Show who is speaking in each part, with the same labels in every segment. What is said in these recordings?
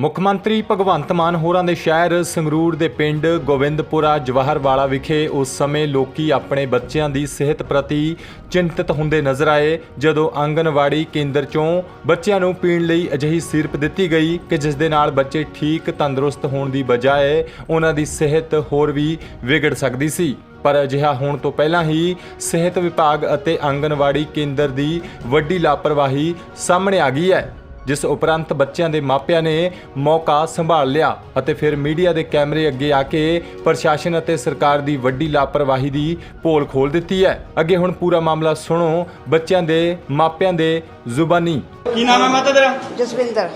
Speaker 1: ਮੁੱਖ ਮੰਤਰੀ ਭਗਵੰਤ ਮਾਨ ਹੋਰਾਂ ਦੇ ਸ਼ਹਿਰ ਸੰਗਰੂਰ ਦੇ ਪਿੰਡ ਗੋਬਿੰਦਪੁਰਾ ਜਵਾਹਰਵਾਲਾ ਵਿਖੇ ਉਸ ਸਮੇਂ ਲੋਕੀ ਆਪਣੇ ਬੱਚਿਆਂ ਦੀ ਸਿਹਤ ਪ੍ਰਤੀ ਚਿੰਤਤ ਹੁੰਦੇ ਨਜ਼ਰ ਆਏ, ਜਦੋਂ ਆਂਗਨਵਾੜੀ ਕੇਂਦਰ ਚੋਂ ਬੱਚਿਆਂ ਨੂੰ ਪੀਣ ਲਈ ਅਜਿਹੀ ਸਿਰਪ ਦਿੱਤੀ ਗਈ ਕਿ ਜਿਸ ਦੇ ਨਾਲ ਬੱਚੇ ਠੀਕ, ਤੰਦਰੁਸਤ ਹੋਣ ਦੀ ਬਜਾਏ ਉਹਨਾਂ ਦੀ ਸਿਹਤ ਹੋਰ ਵੀ ਵਿਗੜ ਸਕਦੀ ਸੀ। ਪਰ ਅਜਿਹਾ ਹੋਣ ਤੋਂ ਪਹਿਲਾਂ ਹੀ ਸਿਹਤ ਵਿਭਾਗ ਅਤੇ ਆਂਗਨਵਾੜੀ ਕੇਂਦਰ ਦੀ ਵੱਡੀ ਲਾਪਰਵਾਹੀ ਸਾਹਮਣੇ ਆ ਗਈ ਹੈ। ਜਿਸ ਉਪਰੰਤ ਬੱਚਿਆਂ ਦੇ ਮਾਪਿਆਂ ਨੇ ਮੌਕਾ ਸੰਭਾਲ ਲਿਆ ਅਤੇ ਫਿਰ ਮੀਡੀਆ ਦੇ ਕੈਮਰੇ ਅੱਗੇ ਆ ਕੇ ਪ੍ਰਸ਼ਾਸਨ ਅਤੇ ਸਰਕਾਰ ਦੀ ਵੱਡੀ ਲਾਪਰਵਾਹੀ ਦੀ ਪੋਲ ਖੋਲ ਦਿੱਤੀ ਹੈ। ਅੱਗੇ ਹੁਣ ਪੂਰਾ ਮਾਮਲਾ ਸੁਣੋ। ਬੱਚਿਆਂ ਦੇ ਮਾਪਿਆਂ ਦੇ ਜ਼ੁਬਾਨੀ।
Speaker 2: ਕੀ ਨਾਮ ਹੈ ਮਾਤਾ ਤੇਰਾ?
Speaker 3: ਜਸਵਿੰਦਰ।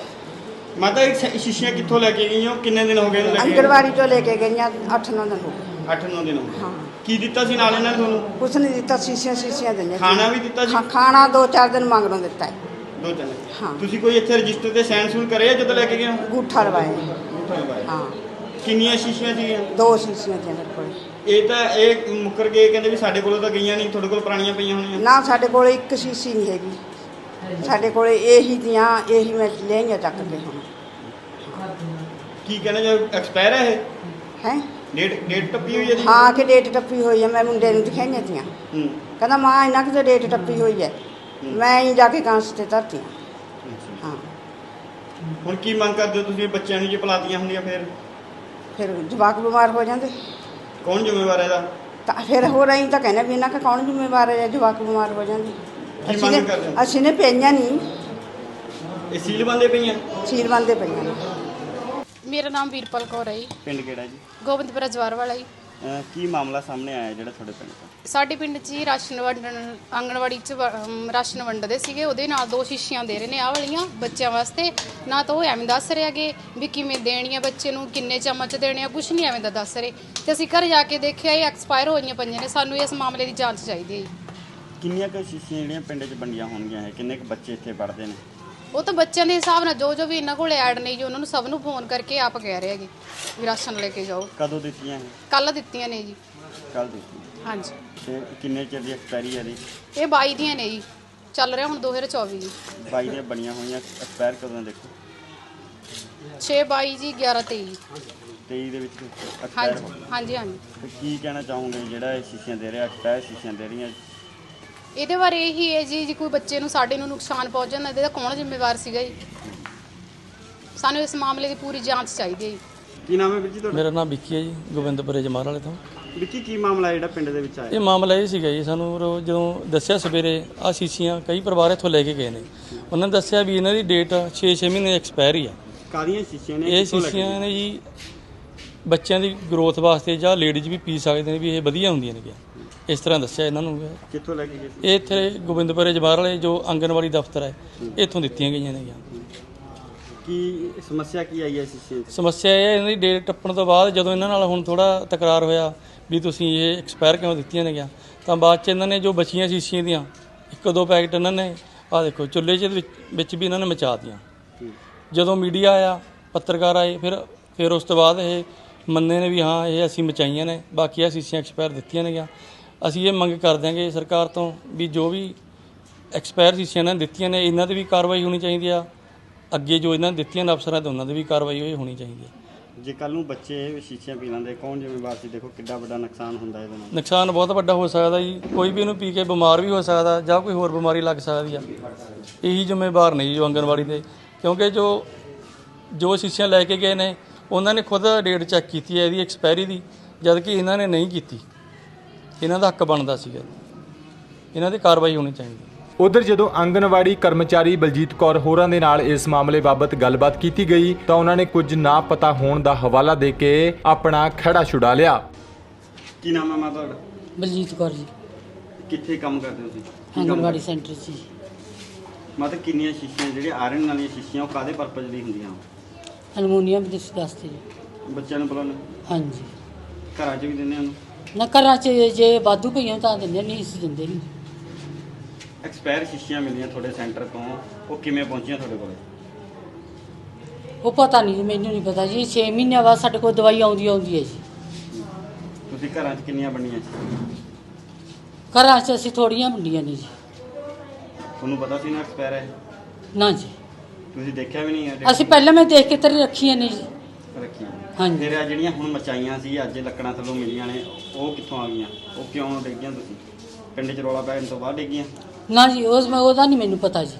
Speaker 2: ਮਾਤਾ ਇਹ ਸ਼ੀਸ਼ੀਆਂ ਕਿੱਥੋਂ ਲੈ ਕੇ ਗਈ ਹੋ ਕਿੰਨੇ ਦਿਨ ਹੋ ਗਏ ਲੈ ਕੇ
Speaker 3: ਤੋਂ ਲੈ ਕੇ ਗਈਆਂ 8-9 ਦਿਨ ਹੋ ਗਏ।
Speaker 2: 8-9 ਦਿਨ ਹੋ ਗਏ।
Speaker 3: ਹਾਂ।
Speaker 2: ਕੀ ਦਿੱਤਾ ਸੀ ਨਾਲ ਇਹਨਾਂ ਨੇ ਤੁਹਾਨੂੰ?
Speaker 3: ਕੁਛ ਨਹੀਂ ਦਿੱਤਾ ਸੀਸੀਆਂ ਸੀਸੀਆਂ ਦਿੰਦੇ
Speaker 2: ਖਾਣਾ ਵੀ ਦਿੱਤਾ ਜੀ
Speaker 3: ਖਾ- ਖਾਣਾ ਦੋ ਚਾਰ ਦਿਨ ਮੰਗਣੋਂ ਦਿੱਤਾ ਹੈ।
Speaker 2: ਦੋ ਤਿੰਨ।
Speaker 3: ਹਾਂ।
Speaker 2: ਤੁਸੀਂ ਕੋਈ ਇੱਥੇ ਰਜਿਸਟਰ ਤੇ ਸਾਈਨ ਸੂਨ ਕਰੇ ਆ ਜਦੋਂ ਲੈ ਕੇ ਗਏ ਹੋ?
Speaker 3: ਗੂਠਾ ਲਵਾਏ।
Speaker 2: ਅੰਗੂਠਾ ਲਗਵਾਇਆ।
Speaker 3: ਹਾਂ।
Speaker 2: ਕਿੰਨੀਆਂ ਸ਼ੀਸ਼ੀਆਂ ਸੀਗੀਆਂ?
Speaker 3: ਦੋ ਸੀਸੀਆਂ ਦੀਆਂ ਮੇਰੇ ਕੋਲ।
Speaker 2: ਇਹ ਤਾਂ ਇਹ ਮੁੱਕਰ ਗਏ ਕਹਿੰਦੇ ਵੀ ਸਾਡੇ ਕੋਲੋਂ ਤਾਂ ਗਈਆਂ ਨਹੀਂ ਤੁਹਾਡੇ ਕੋਲ ਪੁਰਾਣੀਆਂ ਪਈਆਂ ਹੋਣੀਆਂ।
Speaker 3: ਨਾ ਸਾਡੇ ਕੋਲ ਇੱਕ ਸੀਸੀ ਨਹੀਂ ਹੈਗੀ। ਸਾਡੇ ਕੋਲ ਇਹੀ ਦੀਆਂ ਇਹੀ ਮੈਂ ਲੈਂਗਾ ਚੱਕ ਕੇ ਹੁਣ।
Speaker 2: ਕੀ ਕਹਿੰਦੇ ਜੇ ਐਕਸਪਾਇਰ ਹੈ ਇਹ?
Speaker 3: ਹੈ?
Speaker 2: ਡੇਟ ਡੇਟ ਟੱਪੀ ਹੋਈ ਹੈ ਜੀ
Speaker 3: ਹਾਂ ਕਿ ਡੇਟ ਟੱਪੀ ਹੋਈ ਹੈ ਮੈਂ ਮੁੰਡੇ ਨੂੰ ਦਿਖਾਈਆਂ ਤੀਆਂ।
Speaker 2: ਹੂੰ।
Speaker 3: ਕਹਿੰਦਾ ਮਾਂ ਇਹਨਾਂ ਕਿ ਡੇਟ ਟੱਪੀ ਹੋਈ ਹੈ ਮੈਂ ਹੀ ਜਾ ਕੇ ਕਾਂਸ ਤੇ ਧਰਤੀ ਹਾਂ।
Speaker 2: ਹੁਣ ਕੀ ਮੰਗ ਕਰਦੇ ਹੋ ਤੁਸੀਂ ਬੱਚਿਆਂ ਨੂੰ ਜੇ ਪਲਾਤੀਆਂ ਹੁੰਦੀਆਂ ਫਿਰ?
Speaker 3: ਫਿਰ ਜਵਾਕ ਬਿਮਾਰ ਹੋ ਜਾਂਦੇ।
Speaker 2: ਕੌਣ ਜ਼ਿੰਮੇਵਾਰ ਹੈ ਇਹਦਾ?
Speaker 3: ਤਾਂ ਫਿਰ ਹੋ ਰਹੀ ਤਾਂ ਕਹਿੰਦੇ ਵੀ ਇਹਨਾਂ ਦਾ ਕੌਣ ਜ਼ਿੰਮੇਵਾਰ ਹੈ ਜਵਾਕ ਬਿਮਾਰ ਹੋ ਜਾਂਦੇ।
Speaker 2: ਕੀ
Speaker 3: ਅਸੀਂ
Speaker 2: ਮੰਗ
Speaker 3: ਨੇ
Speaker 2: ਕਰਦੇ ਹੋ?
Speaker 3: ਅਸੀਂ ਨੇ ਪਈਆਂ ਨਹੀਂ
Speaker 2: ਇਹ ਸੀਲ ਬੰਦੇ ਪਈਆਂ?
Speaker 3: ਸੀਲ ਬੰਦੇ ਪਈਆਂ ਨੇ।
Speaker 4: ਮੇਰਾ ਨਾਮ ਵੀਰਪਾਲ ਕੌਰ ਹੈ ਜੀ।
Speaker 2: ਪਿੰਡ ਕਿਹੜਾ ਜੀ?
Speaker 4: ਗੋਬਿੰਦਪੁਰਾ ਜਵਾਰ ਵਾਲਾ ਜੀ।
Speaker 2: ਅਹ ਕੀ ਮਾਮਲਾ ਸਾਹਮਣੇ ਆਇਆ ਜਿਹੜਾ ਤੁਹਾਡੇ ਪਿੰਡ ਤੋਂ
Speaker 4: ਸਾਡੇ ਪਿੰਡ 'ਚ ਹੀ ਰਾਸ਼ਨ ਵੰਡਣ ਆਂਗਣਵਾੜੀ 'ਚ ਵ- ਅਮ ਰਾਸ਼ਨ ਵੰਡਦੇ ਸੀਗੇ। ਉਹਦੇ ਨਾਲ ਦੋ ਸ਼ੀਸ਼ੀਆਂ ਦੇ ਰਹੇ ਨੇ ਆਹ ਵਾਲੀਆਂ ਬੱਚਿਆਂ ਵਾਸਤੇ। ਨਾ ਤਾਂ ਉਹ ਐਵੇਂ ਦੱਸ ਰਹੇ ਹੈਗੇ ਵੀ ਕਿਵੇਂ ਦੇਣੀ ਆ ਬੱਚੇ ਨੂੰ ਕਿੰਨੇ ਚਮਚ ਦੇਣੇ ਆ ਕੁਝ ਨਹੀਂ ਐਵੇਂ ਦਾ ਦੱਸ ਰਹੇ। ਤੇ ਅਸੀਂ ਘਰ ਜਾ ਕੇ ਦੇਖਿਆ ਇਹ ਐਕਸਪਾਇਰ ਹੋਈਆਂ ਪਈਆਂ ਨੇ। ਸਾਨੂੰ ਇਸ ਮਾਮਲੇ ਦੀ ਜਾਂਚ ਚਾਹੀਦੀ ਹੈ ਜੀ।
Speaker 2: ਕਿੰਨੀਆਂ ਕੁ ਸ਼ੀਸ਼ੀਆਂ ਜਿਹੜੀਆਂ ਪਿੰਡ 'ਚ ਵੰਡੀਆਂ ਹੋਣਗੀਆਂ ਹੈ ਕਿੰਨੇ ਕੁ ਬੱਚੇ ਇੱਥੇ ਪੜ੍ਹਦੇ ਨੇ?
Speaker 4: ਉਹ ਤਾਂ ਬੱਚਿਆਂ ਦੇ ਹਿਸਾਬ ਨਾਲ ਜੋ ਜੋ ਵੀ ਇਹਨਾਂ ਕੋਲ ਐਡ ਨਹੀਂ ਜੀ ਉਹਨਾਂ ਨੂੰ ਸਭ ਨੂੰ ਫੋਨ ਕਰਕੇ ਆਪ ਕਹਿ ਰਹੇ ਹੈਗੇ ਵੀ ਰਾਸ਼ਨ ਲੈ ਕੇ ਜਾਓ।
Speaker 2: ਕਦੋਂ ਦਿੱਤੀਆਂ ਇਹ?
Speaker 4: ਕੱਲ ਦਿੱਤੀਆਂ ਨੇ ਜੀ।
Speaker 2: ਕੱਲ ਦਿੱਤੀਆਂ।
Speaker 4: ਹਾਂਜੀ।
Speaker 2: ਤੇ ਕਿੰਨੇ ਚਿਰ ਦੀ ਐਕਸਪਾਇਰੀ ਹੈ ਦੀ
Speaker 4: ਇਹ 22 ਦੀਆਂ ਨੇ ਜੀ। ਚੱਲ ਰਿਹਾ ਹੁਣ 2024 ਜੀ।
Speaker 2: 22 ਦੀਆਂ ਬਣੀਆਂ ਹੋਈਆਂ ਐਕਸਪਾਇਰ ਕਦੋਂ ਦੇਖੋ?
Speaker 4: 6 22 ਜੀ 11 23
Speaker 2: 23 ਦੇ ਵਿੱਚ ਐਕਸਪਾਇਰ
Speaker 4: ਹਾਂਜੀ ਹਾਂਜੀ ਹਾਂਜੀ।
Speaker 2: ਤੇ ਕੀ ਕਹਿਣਾ ਚਾਹੋਗੇ ਜਿਹੜਾ ਇਹ ਸ਼ੀਸ਼ੀਆਂ ਦੇ ਰਿਹਾ ਐਕਸਪਾਇਰ ਸ਼ੀਸ਼ੀਆਂ ਦੇ ਰਹੀਆਂ?
Speaker 4: ਇਹਦੇ ਬਾਰੇ ਇਹੀ ਹੈ ਜੀ ਜੇ ਕੋਈ ਬੱਚੇ ਨੂੰ ਸਾਡੇ ਨੂੰ ਨੁਕਸਾਨ ਪਹੁੰਚ ਜਾਂਦਾ ਇਹਦਾ ਕੌਣ ਜ਼ਿੰਮੇਵਾਰ ਸੀਗਾ ਜੀ? ਸਾਨੂੰ ਇਸ ਮਾਮਲੇ ਦੀ ਪੂਰੀ ਜਾਂਚ ਚਾਹੀਦੀ ਹੈ ਜੀ।
Speaker 2: ਕੀ ਨਾਮ ਹੈ ਵੀਰ ਜੀ ਤੁਹਾਡਾ?
Speaker 5: ਮੇਰਾ ਨਾਮ ਵਿੱਕੀ ਹੈ ਜੀ ਗੋਬਿੰਦਪੁਰੇ ਜਮਾਰ ਵਾਲੇ ਤੋਂ।
Speaker 2: ਵਿੱਕੀ ਕੀ ਮਾਮਲਾ ਹੈ ਜਿਹੜਾ ਪਿੰਡ ਦੇ ਵਿੱਚ ਆਇਆ?
Speaker 5: ਇਹ ਮਾਮਲਾ ਇਹ ਸੀਗਾ ਜੀ ਸਾਨੂੰ ਰੋ- ਜਦੋਂ ਦੱਸਿਆ ਸਵੇਰੇ ਆ ਸ਼ੀਸ਼ੀਆਂ ਕਈ ਪਰਿਵਾਰ ਇੱਥੋਂ ਲੈ ਕੇ ਗਏ ਨੇ। ਉਹਨਾਂ ਨੇ ਦੱਸਿਆ ਵੀ ਇਹਨਾਂ ਦੀ ਡੇਟ 6-6 ਮਹੀਨੇ ਐਕਸਪਾਇਰੀ ਆ।
Speaker 2: ਕਾਦੀਆਂ ਸ਼ੀਸ਼ੀਆਂ ਨੇ?
Speaker 5: ਇਹ
Speaker 2: ਕਿੱਥੋਂ
Speaker 5: ਸ਼ੀਸ਼ੀਆਂ ਨੇ ਜੀ ਬੱਚਿਆਂ ਦੀ ਗਰੋਥ ਵਾਸਤੇ ਜਾਂ ਲੇਡੀਜ਼ ਵੀ ਪੀ ਸਕਦੇ ਨੇ ਵੀ ਇਹ ਵਧੀਆ ਹੁੰਦੀਆਂ ਨੇ ਗਿਆ। ਇਸ ਤਰ੍ਹਾਂ ਦੱਸਿਆ ਇਹਨਾਂ ਨੂੰ।
Speaker 2: ਕਿੱਥੋਂ ਲੈ ਕੇ ਗਏ ਸੀ?
Speaker 5: ਇਹ ਇੱਥੇ ਗੋਬਿੰਦਪੁਰੇ ਜਮਾਰ ਵਾਲੇ ਜੋ ਆਂਗਨਵਾੜੀ ਦਫ਼ਤਰ ਹੈ ਇੱਥੋਂ ਦਿੱਤੀਆਂ ਗਈਆਂ ਨੇ ਗਿਆ।
Speaker 2: ਕੀ ਸਮੱਸਿਆ ਕੀ ਆਈ ਸ਼ੀਸ਼ੇ 'ਚ
Speaker 5: ਸਮੱਸਿਆ ਇਹ ਹੈ ਇਹਨਾਂ ਦੀ ਡੇਟ ਟੱਪਣ ਤੋਂ ਬਾਅਦ ਜਦੋਂ ਇਹਨਾਂ ਨਾਲ ਹੁਣ ਥੋੜਾ ਤਕਰਾਰ ਹੋਇਆ ਵੀ ਤੁਸੀਂ ਇਹ ਐਕਸਪਾਇਰ ਕਿਉਂ ਦਿੱਤੀਆਂ ਨੇ ਗਿਆ ਤਾਂ ਬਾਅਦ ਚ ਇਹਨਾਂ ਨੇ ਜੋ ਬਚੀਆਂ ਸ਼ੀਸ਼ੀਆਂ ਦੀਆਂ ਇੱਕ ਦੋ ਪੈਕਟ ਇਹਨਾਂ ਨੇ ਆਹ ਦੇਖੋ ਚੁੱਲ੍ਹੇ 'ਚ ਵਿੱਚ ਵਿੱਚ ਵੀ ਇਹਨਾਂ ਨੇ ਮਚਾ ਦਿੱਤੀਆਂ। ਜਦੋਂ ਮੀਡੀਆ ਆਇਆ ਪੱਤਰਕਾਰ ਆਏ ਫਿਰ ਫਿਰ ਉਸ ਤੋਂ ਬਾਅਦ ਇਹ ਮੰਨੇ ਨੇ ਵੀ ਹਾਂ ਇਹ ਅਸੀਂ ਮਚਾਈਆਂ ਨੇ ਬਾਕੀ ਆ ਸ਼ੀਸ਼ੀਆਂ ਐਕਸਪਾਇਰ ਦਿੱਤੀਆਂ ਨੇ ਗਿਆ। ਅਸੀਂ ਇਹ ਮੰਗ ਕਰ ਦਿਆਂਗੇ ਸਰਕਾਰ ਤੋਂ ਵੀ ਜੋ ਵੀ ਐਕਸਪਾਇਰ ਸ਼ੀਸ਼ੀਆਂ ਇਹਨਾਂ ਨੇ ਦਿੱਤੀਆਂ ਨੇ ਇਹਨਾਂ ਤੇ ਵੀ ਕਾਰਵਾਈ ਹੋਣੀ ਚਾਹੀਦੀ ਆ। ਅੱਗੇ ਜੋ ਇਹਨਾਂ ਨੇ ਦਿੱਤੀਆਂ ਨੇ ਅਫਸਰਾਂ ਤੇ ਉਹਨਾਂ ਤੇ ਵੀ ਕਾਰਵਾਈ ਹੋਈ ਹੋਣੀ ਚਾਹੀਦੀ ਹੈ
Speaker 2: ਜੇ ਕੱਲ ਨੂੰ ਬੱਚੇ ਸ਼ੀਸ਼ੀਆਂ ਪੀ ਲੈਂਦੇ ਕੌਣ ਜ਼ਿੰਮੇਵਾਰ ਸੀ? ਦੇਖੋ ਕਿੱਡਾ ਵੱਡਾ ਨੁਕਸਾਨ ਹੁੰਦਾ ਇਹਦੇ ਨਾਲ।
Speaker 5: ਨੁਕਸਾਨ ਬਹੁਤ ਵੱਡਾ ਹੋ ਸਕਦਾ ਜੀ। ਕੋਈ ਵੀ ਇਹਨੂੰ ਪੀ ਕੇ ਬਿਮਾਰ ਵੀ ਹੋ ਸਕਦਾ ਜਾਂ ਕੋਈ ਹੋਰ ਬਿਮਾਰੀ ਲੱਗ ਸਕਦੀ ਆ। ਇਹੀ ਜ਼ਿੰਮੇਵਾਰ ਨਹੀਂ ਜੋ ਆਂਗਨਵਾੜੀ ਦੇ। ਕਿਉਂਕਿ ਜੋ ਜੋ ਸ਼ੀਸ਼ੀਆਂ ਲੈ ਕੇ ਗਏ ਨੇ ਉਹਨਾਂ ਨੇ ਖੁਦ ਡੇਟ ਚੈੱਕ ਕੀਤੀ ਹੈ ਇਹਦੀ ਐਕਸਪਾਇਰੀ ਦੀ ਜਦ ਕਿ ਇਹਨਾਂ ਨੇ ਨਹੀਂ ਕੀਤੀ। ਇਹਨਾਂ ਦਾ ਹੱਕ ਬਣਦਾ ਸੀਗਾ। ਇਹਨਾਂ ਦੀ ਕਾਰਵਾਈ ਹੋਣੀ ਚਾਹੀਦੀ।
Speaker 1: ਉਧਰ ਜਦੋਂ ਆਂਗਨਵਾੜੀ ਕਰਮਚਾਰੀ ਬਲਜੀਤ ਕੌਰ ਹੋਰਾਂ ਦੇ ਨਾਲ ਇਸ ਮਾਮਲੇ ਬਾਬਤ ਗੱਲਬਾਤ ਕੀਤੀ ਗਈ ਤਾਂ ਉਹਨਾਂ ਨੇ ਕੁਝ ਨਾ ਪਤਾ ਹੋਣ ਦਾ ਹਵਾਲਾ ਦੇ ਕੇ ਆਪਣਾ ਖੜਾ ਛੁਡਾ ਲਿਆ।
Speaker 2: ਕੀ ਨਾਮ ਹੈ ਮਾਤਾ ਤੁਹਾਡਾ?
Speaker 6: ਬਲਜੀਤ ਕੌਰ ਜੀ।
Speaker 2: ਕਿੱਥੇ ਕੰਮ ਕਰਦੇ ਹੋ ਤੁਸੀਂ?
Speaker 6: ਆਂਗਣਵਾੜੀ ਸੈਂਟਰ 'ਚ ਜੀ।
Speaker 2: ਮਾਤਾ ਕਿੰਨੀਆਂ ਸ਼ੀਸ਼ੀਆਂ ਜਿਹੜੀਆਂ ਆਇਰਨ ਵਾਲੀਆਂ ਸ਼ੀਸ਼ੀਆਂ ਉਹ ਕਾਦੇ ਪਰਪਸ ਲਈ ਹੁੰਦੀਆਂ?
Speaker 6: ਅਲਮੋਨੀਅਮ ਦੇ ਵਾਸਤੇ ਜੀ।
Speaker 2: ਬੱਚਿਆਂ ਨੂੰ ਬੁਲਾਉਣ?
Speaker 6: ਹਾਂਜੀ।
Speaker 2: ਘਰਾਂ 'ਚ ਵੀ ਦਿੰਦੇ ਹਨ
Speaker 6: ਨਾ ਘਰਾਂ 'ਚ ਜੇ ਵਾਧੂ ਪਈਆਂ ਤਾਂ ਦਿੰਦੇ ਨਹੀਂ ਅਸੀਂ ਦਿੰਦੇ ਨਹੀਂ।
Speaker 2: ਐਕਸਪਾਇਰ ਸ਼ੀਸ਼ੀਆਂ ਮਿਲੀਆਂ ਤੁਹਾਡੇ ਸੈਂਟਰ ਤੋਂ ਉਹ ਕਿਵੇਂ ਪਹੁੰਚੀਆਂ ਤੁਹਾਡੇ ਕੋਲ?
Speaker 6: ਉਹ ਪਤਾ ਨਹੀਂ ਜੀ, ਮੈਨੂੰ ਨਹੀਂ ਪਤਾ ਜੀ 6 ਮਹੀਨਿਆਂ ਬਾਅਦ ਸਾਡੇ ਕੋਲ ਦਵਾਈ ਆਉਂਦੀ ਆਉਂਦੀ ਹੈ ਜੀ।
Speaker 2: ਤੁਸੀਂ ਘਰਾਂ 'ਚ ਕਿੰਨੀਆਂ ਬਣੀਆਂ ਸੀ
Speaker 6: ਘਰਾਂ 'ਚ ਅਸੀਂ ਥੋੜੀਆਂ ਵੰਡੀਆਂ ਨੇ ਜੀ।
Speaker 2: ਤੁਹਾਨੂੰ ਪਤਾ ਸੀ ਨਾ ਐਕਸਪਾਇਰ ਹੈ
Speaker 6: ਨਾ ਜੀ।
Speaker 2: ਤੁਸੀਂ ਦੇਖਿਆ ਵੀ ਨਹੀਂ ਹੈ?
Speaker 6: ਅਸੀਂ ਪਹਿਲਾਂ ਮੈਂ ਦੇਖ ਕੇ ਤੇਰੇ ਰੱਖੀਆਂ ਨੇ ਜੀ।
Speaker 2: ਰੱਖੀਆਂ।
Speaker 6: ਹਾਂਜੀ।
Speaker 2: ਫਿਰ ਆ ਜਿਹੜੀਆਂ ਹੁਣ ਮਚਾਈਆਂ ਸੀ ਅੱਜ ਲੱਕੜਾਂ ਥੱਲੋਂ ਮਿਲੀਆਂ ਨੇ ਉਹ ਕਿੱਥੋਂ ਆ ਗਈਆਂ? ਉਹ ਕਿਉਂ ਡਿੱਗੀਆਂ ਤੁਸੀਂ? ਪਿੰਡ 'ਚ ਰੌਲਾ ਪੈਣ ਤੋਂ ਬਾਅਦ ਡਿੱਗੀਆਂ
Speaker 6: ਨਾ ਜੀ ਉਸ ਮੈਂ ਉਹਦਾ ਨਹੀਂ ਮੈਨੂੰ ਪਤਾ ਜੀ।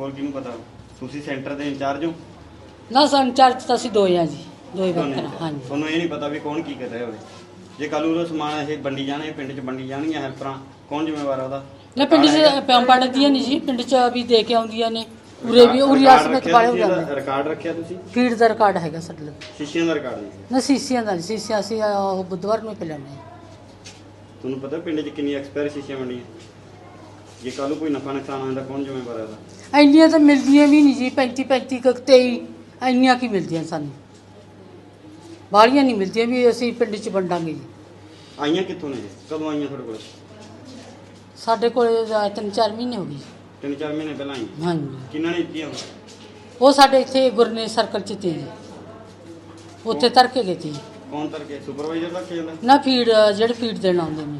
Speaker 2: ਹੋਰ ਕਿਹਨੂੰ ਪਤਾ? ਤੁਸੀਂ ਸੈਂਟਰ ਦੇ ਇੰਚਾਰਜ ਹੋ?
Speaker 6: ਨਾ ਸੰਚਾਰ ਤਾਂ ਅਸੀਂ ਦੋ ਆ ਜੀ ਦੋ ਹੀ
Speaker 2: ਤੁਹਾਨੂੰ
Speaker 6: ਵਰਕਰ ਹਾਂਜੀ।
Speaker 2: ਤੁਹਾਨੂੰ ਇਹ ਨਹੀਂ ਪਤਾ ਵੀ ਕੌਣ ਕੀ ਕਰ ਰਿਹਾ ਹੋਵੇ ਜੇ ਕੱਲ ਨੂੰ ਉਹ ਸਮਾਨ ਇਹ ਵੰਡੀ ਜਾਣੇ ਪਿੰਡ 'ਚ ਵੰਡੀ ਜਾਣਗੀਆਂ ਹੈਲਪਰਾਂ ਕੌਣ ਜ਼ਿੰਮੇਵਾਰ ਆ ਉਹਦਾ?
Speaker 6: ਨਾ ਪਿੰਡ 'ਚ ਪਿਆਂ ਪੜਦੀਆਂ ਨਹੀਂ ਜੀ ਪਿੰਡ 'ਚ ਵੀ ਦੇ ਕੇ ਆਉਂਦੀਆਂ ਨੇ। ਉਰੇ ਵੀ ਉਰੀ
Speaker 2: ਰਿਕਾਰਡ
Speaker 6: ਆਸਮਤ
Speaker 2: ਰੱਖਿਆ
Speaker 6: ਵਾਲੇ ਹੋ
Speaker 2: ਇਹਦਾ?
Speaker 6: ਜਾਂਦੇ।
Speaker 2: ਰਿਕਾਰਡ ਰੱਖਿਆ ਤੁਸੀਂ?
Speaker 6: ਫੀਡ ਦਾ ਰਿਕਾਰਡ ਹੈਗਾ ਸਾਡੇ ਲਈ।
Speaker 2: ਸ਼ੀਸ਼ਿਆਂ ਦਾ ਰਿਕਾਰਡ ਨਹੀਂ
Speaker 6: ਨਾ ਸੀਸੀਆਂ ਦਾ ਨਹੀਂ, ਸੀਸੀਆਂ ਅਸੀਂ ਅਹ, ਬੁੱਧਵਾਰ ਨੂੰ ਪਿਲਾਉਂਦੇ ਹਾਂ
Speaker 2: ਤੁਹਾਨੂੰ ਪਤਾ ਪਿੰਡ 'ਚ ਕਿੰਨੀ ਐਕਸਪਾਇਰ ਸ਼ੀਸ਼ੀਆਂ ਵੰਡੀਆਂ ਜੇ ਕੱਲ ਨੂੰ ਕੋਈ ਨਫਾ ਨੁਕਸਾਨ ਆਉਂਦਾ ਕੌਣ ਜ਼ਿੰਮੇਵਾਰ ਹੈ ਉਹਦਾ
Speaker 6: ਇੰਨੀਆਂ ਤਾਂ ਮਿਲਦੀਆਂ ਵੀ ਨਹੀਂ ਜੀ 35 35 ਕੁ 23 ਇੰਨੀਆਂ ਕੀ ਮਿਲਦੀਆਂ ਸਾਨੂੰ? ਬਾਹਲੀਆਂ ਨਹੀਂ ਮਿਲਦੀਆਂ ਵੀ ਅਸੀਂ ਪਿੰਡ 'ਚ ਵੰਡਾਂਗੇ ਜੀ।
Speaker 2: ਆਈਆਂ ਕਿੱਥੋਂ ਨੇ ਇਹ? ਕਦੋਂ ਆਈਆਂ ਤੁਹਾਡੇ ਕੋਲ?
Speaker 6: ਸਾਡੇ ਕੋਲ ਤਿੰਨ ਚਾਰ ਮਹੀਨੇ ਹੋ ਗਏ ਜੀ।
Speaker 2: ਤਿੰਨ ਚਾਰ ਮਹੀਨੇ ਪਹਿਲਾਂ ਆਈਆਂ
Speaker 6: ਹਾਂਜੀ।
Speaker 2: ਕਿੰਨਾਂ ਨੇ ਦਿੱਤੀਆਂ
Speaker 6: ਉਹ? ਸਾਡੇ ਇੱਥੇ ਗੁਰਨੇ ਸਰਕਲ 'ਚ ਤੇ। ਜੀ ਉੱਥੇ ਤਰ ਕੇ ਗਏ ਸੀ
Speaker 2: ਕੌਣ ਤਰ ਕੇ ਸੁਪਰਵਾਈਜ਼ਰ ਤੱਕ ਜਾਂਦਾ?
Speaker 6: ਨਾ ਫੀਡ ਜਿਹੜੇ ਫੀਡ ਦੇਣ ਆਉਂਦੇ ਨੇ।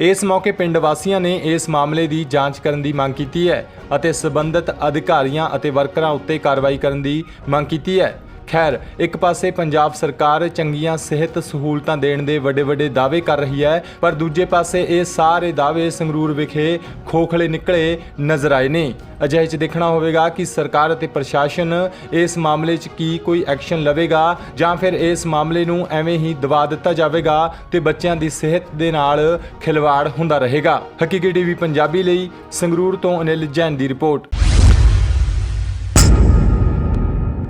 Speaker 1: ਇਸ ਮੌਕੇ ਪਿੰਡ ਵਾਸੀਆਂ ਨੇ ਇਸ ਮਾਮਲੇ ਦੀ ਜਾਂਚ ਕਰਨ ਦੀ ਮੰਗ ਕੀਤੀ ਹੈ ਅਤੇ ਸਬੰਧਤ ਅਧਿਕਾਰੀਆਂ ਅਤੇ ਵਰਕਰਾਂ ਉੱਤੇ ਕਾਰਵਾਈ ਕਰਨ ਦੀ ਮੰਗ ਕੀਤੀ ਹੈ। ਖੈਰ, ਇੱਕ ਪਾਸੇ ਪੰਜਾਬ ਸਰਕਾਰ ਚੰਗੀਆਂ ਸਿਹਤ ਸਹੂਲਤਾਂ ਦੇਣ ਦੇ ਵੱਡੇ ਵੱਡੇ ਦਾਅਵੇ ਕਰ ਰਹੀ ਹੈ, ਪਰ ਦੂਜੇ ਪਾਸੇ ਇਹ ਸਾਰੇ ਦਾਅਵੇ ਸੰਗਰੂਰ ਵਿਖੇ ਖੋਖਲੇ ਨਿਕਲੇ ਨਜ਼ਰ ਆਏ ਨੇ। ਅਜਿਹੇ 'ਚ ਦੇਖਣਾ ਹੋਵੇਗਾ ਕਿ ਸਰਕਾਰ ਅਤੇ ਪ੍ਰਸ਼ਾਸਨ ਇਸ ਮਾਮਲੇ 'ਚ ਕੀ ਕੋਈ ਐਕਸ਼ਨ ਲਵੇਗਾ ਜਾਂ ਫਿਰ ਇਸ ਮਾਮਲੇ ਨੂੰ ਐਵੇਂ ਹੀ ਦਬਾ ਦਿੱਤਾ ਜਾਵੇਗਾ ਤੇ ਬੱਚਿਆਂ ਦੀ ਸਿਹਤ ਦੇ ਨਾਲ ਖਿਲਵਾੜ ਹੁੰਦਾ ਰਹੇਗਾ। ਹਕੀਕੀ ਟੀਵੀ ਪੰਜਾਬੀ ਲਈ ਸੰਗਰੂਰ ਤੋਂ ਅਨਿਲ ਜੈਨ ਦੀ ਰਿਪੋਰਟ।